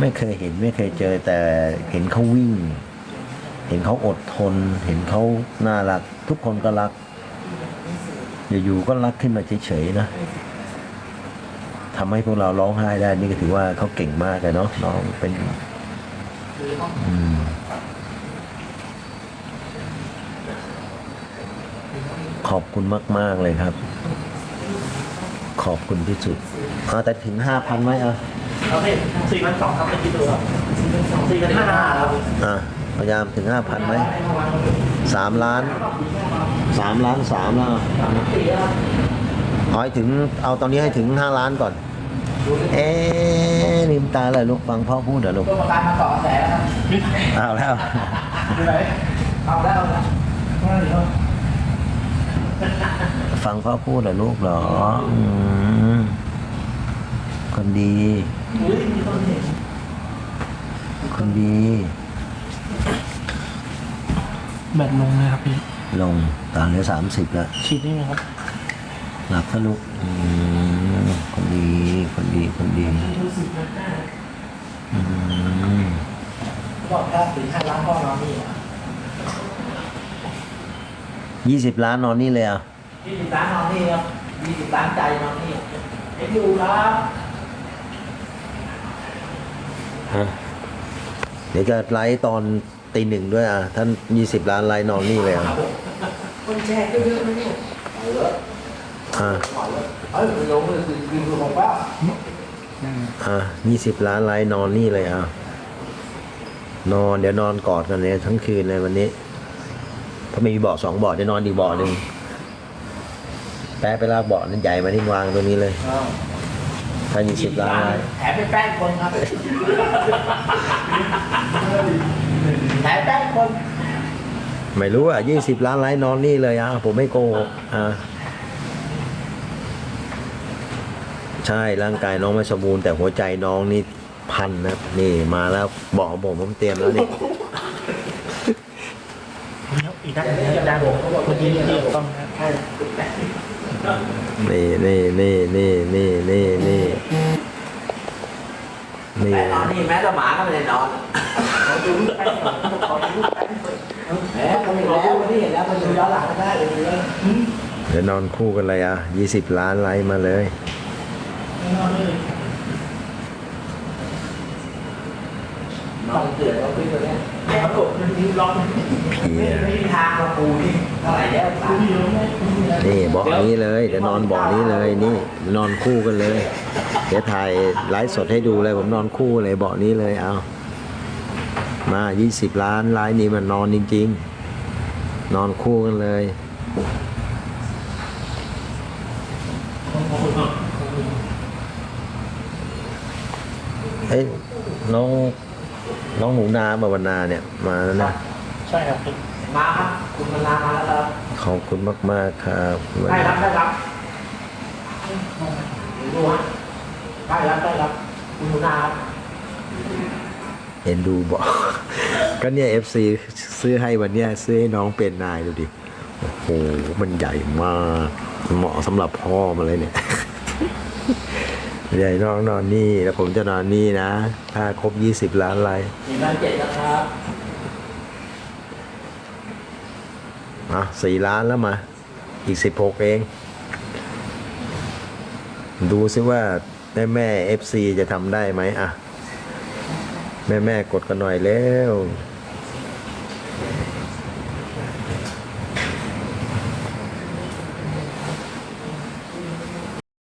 ไม่เคยเห็นไม่เคยเจอแต่เห็นเขาวิ่ง เห็นเขาอดทน เห็นเขาน่ารัก ทุกคนก็รักอยู่ๆก็รักขึ้นมาเฉยๆนะทำให้พวกเราร้องไห้ได้นี่ก็ถือว่าเขาเก่งมากเลยเนาะน้องเป็นอขอบคุณมาก ๆ เลยครับ ขอบคุณที่สุดเอาแต่ถึงห้าพันไหมอะ โอเคสี่พันสองครับไปคิดดูครับสี่พันห้าครับอะพยายามถึงห้าพันไหมสามล้านสามล้านสามแล้วเอาให้ถึงเอาตอนนี้ให้ถึงห้าล้านก่อน เอ๊ะลืมตาเลยลูกฟังพ่อพูดเหรอลูกตัวประกันมาต่อแสนนะครับเอาแล้วอยู่ไหนเอาแล้วเอาแล้วว่าเดี๋ยวฟังพ่อพูดเหรอลูกเหรออืม คนดีอุ้ยมีคนเห็นคนดี แบตลงเลยครับพี่ ลงตอนเหลือสามสิบแล้ว ฉีดได้ไหมครับ หลับซะลูกอืมคนดี คนดี คนดีอืมบอกถ้าถึงห้าล้านพ่อนอนนี่อะยี่สิบล้านนอนนี่เลยอะยี่สิบล้านนอนนี่ครับยี่สิบล้านใจนอนนี่เอ็นดูครับ เดี๋ยวจะไลฟ์ตอนตีหนึ่งด้วยอะ ท่านยี่สิบล้านไลฟ์นอนนี่เลยอะคนแชร์ก็เยอะนะเนี่ยเอาเลยอะเอาเลยเอ้ยลงเลยคือคือของว่าอะยี่สิบล้านไลฟ์นอนนี่เลยอะ นอนเดี๋ยวนอนกอดกันเลยทั้งคืนเลยวันนี้ถ้าไม่มีเบาะสองเบาะเดี๋ยวนอนอีกเบาะหนึ่งแป๊ะไปลากเบาะนั้นใหญ่มาที่วางตรงนี้เลย ถ้ายี่สิบล้านไลฟ์แถมเป็นแป้งคนครับ แถมแป้งคน ไม่รู้อะยี่สิบล้านไลฟ์นอนนี่เลยอะผมไม่โกหกอะใช่ร่างกายน้องไม่สมบูรณ์แต่หัวใจน้องนี่พันนะนี่มาแล้วบอกผมผมเตรียมแล้วนี่อีกด้านหนึ่งด้านผมเขาบอกคนที่ที่ต้องใช่ นี่นี่นี่นี่นี่นี่นี่นี่แต่นอนนี่แม้แต่หมาก็ไม่ได้นอนขอดูรูปแป้งขอดูรูปแป้งแหมก็ไม่แล้ววันนี้เห็นแล้วมันดูย้อนหลังก็ได้เลยเลยเดี๋ยวนอนคู่กันเลยอะยี่สิบล้านไลค์มาเลยนอนเลยนอนเตือนเราคุยกันเนี่ยไอ้เขาบอกมันมีล็อกเพียไม่มีทางมาปูนี่เท่าไหร่แล้วปูนี่ลงไหม นี่เบาะนี้เลยเดี๋ยวนอนเบาะนี้เลยนี่นอนคู่กันเลย เดี๋ยวถ่ายไลฟ์สดให้ดูเลยผมนอนคู่เลยเบาะนี้เลยเอามายี่สิบล้านไลฟ์นี้มันนอนจริง ๆ นอนคู่กันเลยเอ้ยน้องน้องหนูนาบาวนาเนี่ยมาแล้วนะใช่ครับมาครับคุณมาลามาแล้วครับ ขอบคุณมาก ๆ ครับได้รับได้รับดูฮะได้รับได้รับคุณหนูนาครับเห็นดูบอก ก็เนี่ยเอฟซีซื้อให้วันเนี้ยซื้อให้น้องเป็นนายดูดิ โอ้โห มันใหญ่มาก เหมาะสำหรับพ่อมาเลยเนี่ย ใหญ่น้องนอนนี่ แล้วผมจะนอนนี่นะ ถ้าครบยี่สิบล้านไลค์มีบ้านเจ็ดนะครับ อะสี่ล้านแล้วมา อีกสิบหกเอง ดูซิว่าแม่แม่เอฟซีจะทำได้ไหมอะ แม่แม่กดกันหน่อยแล้ว